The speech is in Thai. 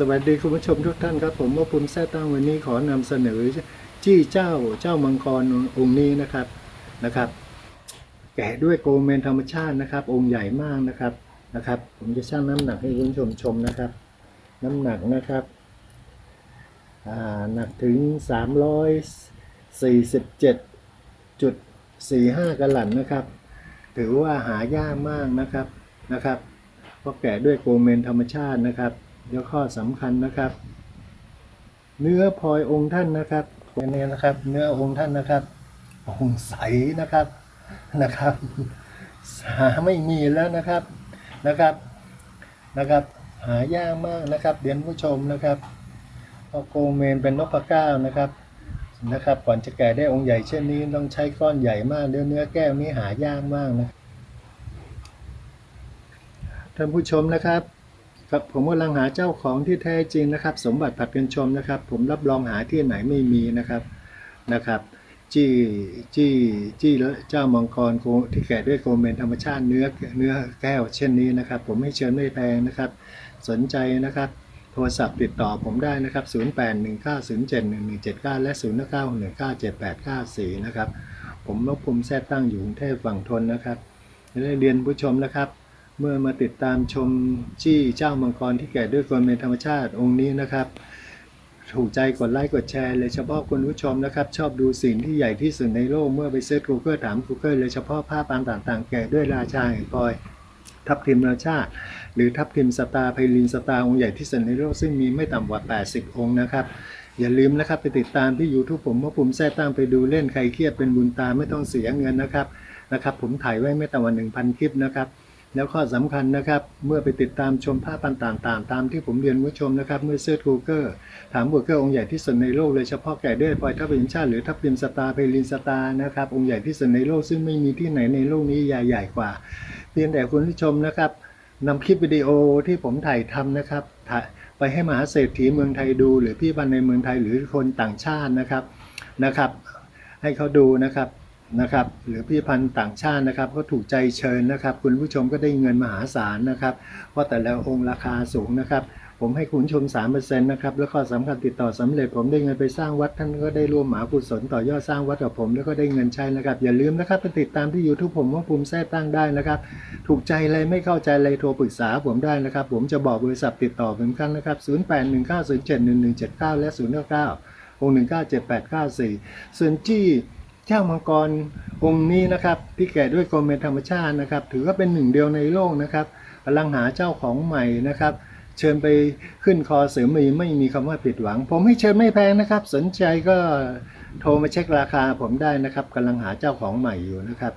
สวัสดีคุณผู้ชมทุกท่านครับ ผมว่าปุณแซ่ตั้งวันนี้ขอนำเสนอจี้เจ้าเจ้ามังกรองค์นี้นะครับนะครับ แกะด้วยโกเมนธรรมชาตินะครับ องค์ใหญ่มากนะครับนะครับ ผมจะชั่งน้ำหนักให้คุณผู้ชมชมนะครับ น้ำหนักนะครับอ่าหนักถึง 347.45กะหลันนะครับ ถือว่าหายากมากนะครับนะครับเพราะแกะด้วยโกเมนธรรมชาตินะครับ แล้วข้อสำคัญนะครับ เนื้อพลอยองค์ท่านนะครับอันนี้นะครับ เนื้อองค์ท่านนะครับองค์ใสนะครับนะครับหาไม่มีแล้วนะครับนะครับนะครับ หายากมากนะครับเรียนผู้ชมนะครับพราะโกเมนเป็นนพเก้านะครับนะครับก่อนจะแก่ได้องค์ใหญ่เช่นนี้ต้องใช้ก้อนใหญ่มากเนื้อเนื้อแก้วนี้หายากมากนะท่านผู้ชมนะครับ ครับผมกำลังหาเจ้าของที่แท้จริงนะครับ สมบัติผัดกันชมนะครับ ผมรับรองหาที่ไหนไม่มีนะครับนะครับจี้จี้จี้แล้วเจ้ามังกรที่แกะด้วยโกลเมนธรรมชาติเนื้อเนื้อแก้วเช่นนี้นะครับ ผมไม่เชิญไม่แพงนะครับ สนใจนะครับ โทรศัพท์ติดต่อผมได้นะครับ 0819071179 และ 09197894 นะครับ ผมนพภูมิแท้ตั้งอยู่กรุงเทพฝั่งทนนะครับได้เรียนผู้ชมนะครับ เมื่อมาติดตามชมจี้เจ้ามังกรที่แก่ด้วยกลเมนธรรมชาติองค์นี้นะครับ ถูกใจกดไลค์กดแชร์เลยเฉพาะคุณผู้ชมนะครับ ชอบดูสิ่งที่ใหญ่ที่สุดในโลกเมื่อไปเซิร์ช Google ถาม Google เลยเฉพาะภาพปางต่างๆ แก่ด้วยราชาแห่งพลอยทับทิมราชาติหรือทับทิมสตาร์ไพลินสตาร์องค์ใหญ่ที่สุดในโลกซึ่งมีไม่ต่ำกว่า 80 องค์นะครับอย่าลืมนะครับไปติดตามที่ YouTube ผมว่าผมแท้ตั้งไปดูเล่นใครเครียดเป็นบุญตาไม่ต้องเสียเงินนะครับนะครับ ผมถ่ายไว้ไม่ต่ำกว่า1,000 คลิปนะครับ แล้วข้อสำคัญนะครับ เมื่อไปติดตามชมภาพันต่างๆ ตามที่ผมเรียนผู้ชมนะครับ เมื่อเซิร์ช Google ถามบุกเกอร์องค์ใหญ่ที่สุดในโลกเลยเฉพาะแก่ด้วยพลอยทัพทิมชาติหรือทัพทิมสตาร์เพลินสตาร์นะครับ องค์ใหญ่ที่สุดในโลกซึ่งไม่มีที่ไหนในโลกนี้ใหญ่ๆกว่า เพียงแต่คุณผู้ชมนะครับนำคลิปวิดีโอที่ผมถ่ายทำนะครับไปให้มหาเศรษฐีเมืองไทยดู หรือพี่บันในเมืองไทยหรือคนต่างชาตินะครับนะครับ ให้เขาดูนะครับ นะครับหรือพี่พันธ์ต่างชาตินะครับก็ถูกใจเชิญนะครับ คุณผู้ชมก็ได้เงินมหาศาลนะครับ เพราะแต่ละองค์ราคาสูงนะครับ ผมให้คุณชม 3%นะครับแล้วก็สำคัญติดต่อสำเร็จ ผมได้เงินไปสร้างวัดท่านก็ได้ร่วมหมหากุศลต่อยอดสร้างวัดกับผม แล้วก็ได้เงินใช้นะครับ อย่าลืมนะครับไปติดตามที่ YouTube ผมว่าภูมิแท้ตั้งได้นะครับ ถูกใจอะไรไม่เข้าใจอะไรโทรปรึกษาผมได้นะครับ ผมจะบอกบริษัทติดต่อผมครั้งนะครับ 0819071179 และ 099องค์197894ส่วนจี้ เจ้ามังกรองค์นี้นะครับที่แก่ด้วยกลเมนธรรมชาตินะครับ ถือว่าเป็นหนึ่งเดียวในโลกนะครับกำลังหาเจ้าของใหม่นะครับ เชิญไปขึ้นคอเสือมีไม่มีคำว่าผิดหวัง ผมให้เชิญไม่แพงนะครับ สนใจก็โทรมาเช็คราคาผมได้นะครับกำลังหาเจ้าของใหม่อยู่นะครับ